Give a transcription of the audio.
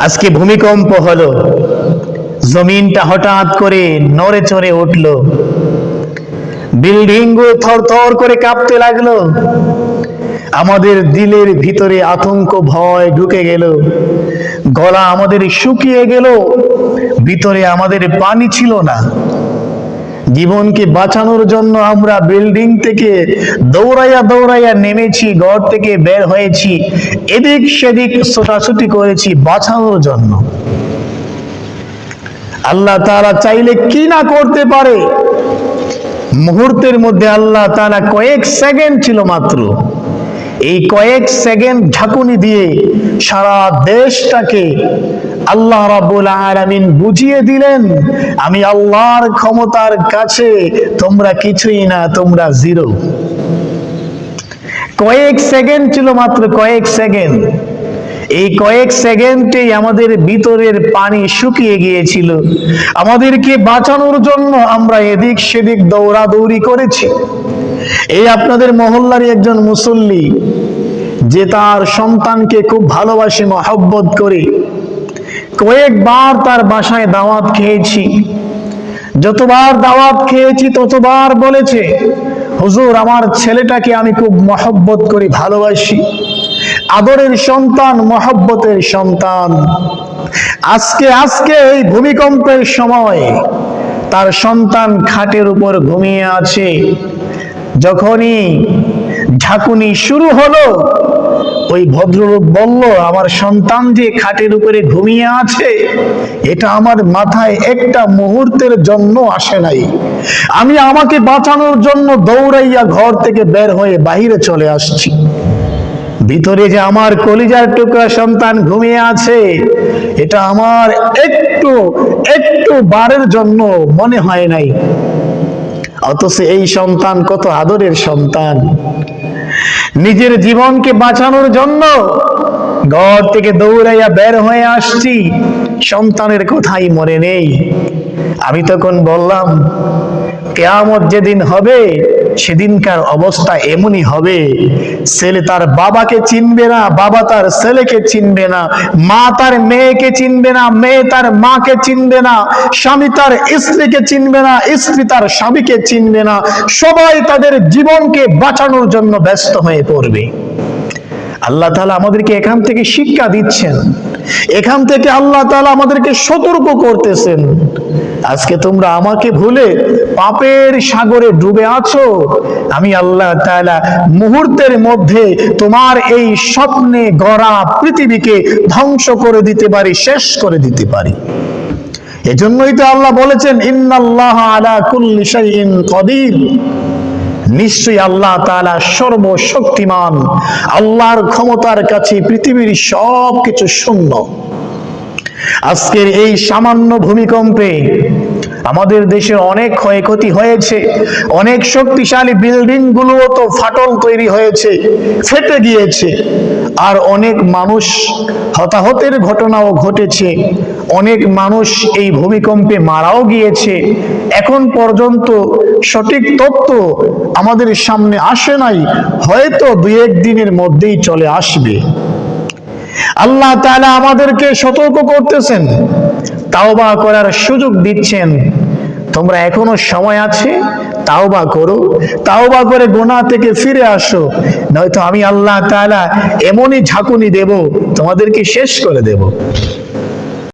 আজকে ভূমিকম্প হলো। জমিনটা হঠাৎ করে নড়ে চড়ে উঠল। বিল্ডিং থর করে কাঁপতে লাগল। আমাদের দিলের ভিতরে আতঙ্ক, ভয় ঢুকে গেল। গলা আমাদের শুকিয়ে গেল। ভিতরে আমাদের পানি ছিল না। জীবনকে বাঁচানোর জন্য আমরা বিল্ডিং থেকে দৌড়াইয়া দৌড়াইয়া নেমেছি, ঘর থেকে বের হয়েছি, এদিক সেদিক ছোটাছুটি করেছি বাঁচানোর জন্য। আল্লাহ তারা চাইলে কি না করতে পারে? মুহূর্তের মধ্যে আল্লাহ তারা কয়েক সেকেন্ড ছিল মাত্র। এই কয়েক সেকেন্ড ঝাঁকুনি দিয়ে সারা দেশটাকে আল্লাহ রাব্বুল আলামিন বুঝিয়ে দিলেন, আমি আল্লাহর ক্ষমতার কাছে তোমরা কিছুই না, তোমরা জিরো। কয়েক সেকেন্ড ছিল মাত্র কয়েক সেকেন্ড। এই কয়েক সেকেন্ডেই আমাদের ভিতরের পানি শুকিয়ে গিয়েছিল। আমাদেরকে বাঁচানোর জন্য আমরা এদিক সেদিক দৌড়াদৌড়ি করেছি। এই আপনাদের মহল্লারই একজন মুসল্লি, যে তার সন্তানকে খুব ভালোবাসে, মহব্বত করে। কয়েকবার তার বাসায় দাওয়াত খেয়েছি। যতবার দাওয়াত খেয়েছি, ততবার বলেছে, হুজুর, আমার ছেলেটাকে আমি খুব মহব্বত করি ভালোবাসি। আদরের সন্তান, মহব্বতের সন্তান। আজকে আজকে এই ভূমিকম্পের সময় তার সন্তান খাটের উপর ঘুমিয়ে আছে। যখনই ঝাঁকুনি শুরু হলো, ওই ভদ্রলোক বলল, আমার সন্তান যে খাটের উপরে ঘুমিয়ে আছে, এটা আমার মাথায় একটা মুহূর্তের জন্য আসে নাই। আমি আমাকে বাঁচানোর জন্য দৌড়াইয়া ঘর থেকে বের হয়ে বাইরে চলে আসছি। ভিতরে যে আমার কলিজার টুকরা সন্তান ঘুমিয়ে আছে, এটা আমার একটু একটু বারের জন্য মনে হয় নাই। অথচ এই সন্তান কত আদরের সন্তান। নিজের জীবনকে বাঁচানোর জন্য ঘর থেকে দৌড়াইয়া বের হয়ে আসছি, সন্তানের কথাই মনে নেই। আমি তখন বললাম, কেয়ামত যেদিন হবে সেদিনকার অবস্থা এমনই হবে। ছেলে তার বাবাকে চিনবে না, বাবা তার ছেলেকে চিনবে না, মা তার মেয়েকে চিনবে না, মেয়ে তার মাকে চিনবে না, স্বামী তার স্ত্রীকে চিনবে না, স্ত্রী তার স্বামীকে চিনবে না। সবাই তাদের জীবনকে বাঁচানোর জন্য ব্যস্ত হয়ে পড়বে। আল্লাহ তাআলা আমাদেরকে এখান থেকে শিক্ষা দিচ্ছেন। এখান থেকে আল্লাহ তাআলা আমাদেরকে সতর্ক করতেছেন। আজকে তোমরা আমাকে ভুলে পাপের সাগরে ডুবে আছো। আমি আল্লাহ তাআলা মুহূর্তের মধ্যে তোমার এই স্বপ্নে গড়া পৃথিবীকে ধ্বংস করে দিতে পারি, শেষ করে দিতে পারি। এজন্যই তো আল্লাহ বলেছেন, ইন্নাল্লাহ আলা কুল্লি শাইইন কদির। নিশ্চয়ই আল্লাহ তালা সর্বশক্তিমান। আল্লাহর ক্ষমতার কাছে পৃথিবীর সব কিছু শূন্য। আজকের এই সামান্য ভূমিকম্পে আমাদের দেশে অনেক ক্ষয়ক্ষতি হয়েছে, অনেক শক্তিশালী বিল্ডিং গুলোও তো ফাটল তৈরি হয়েছে, ফেটে গিয়েছে, আর অনেক মানুষ হতাহতের ঘটনাও ঘটেছে, অনেক মানুষ এই ভূমিকম্পে মারাও গিয়েছে, এখন পর্যন্ত সঠিক তথ্য আমাদের সামনে আসে নাই, হয়তো দুই এক দিনের মধ্যেই চলে আসবে। আল্লাহ তাআলা আমাদেরকে সতর্ক করতেছেন, তাওবা করার সুযোগ দিচ্ছেন। তোমরা এখনও সময় আছে, তাওবা করো। তাওবা করে গোনা থেকে ফিরে আসো, নয়তো আমি আল্লাহ তাআলা এমনই ঝাঁকুনি দেব, তোমাদেরকে শেষ করে দেব।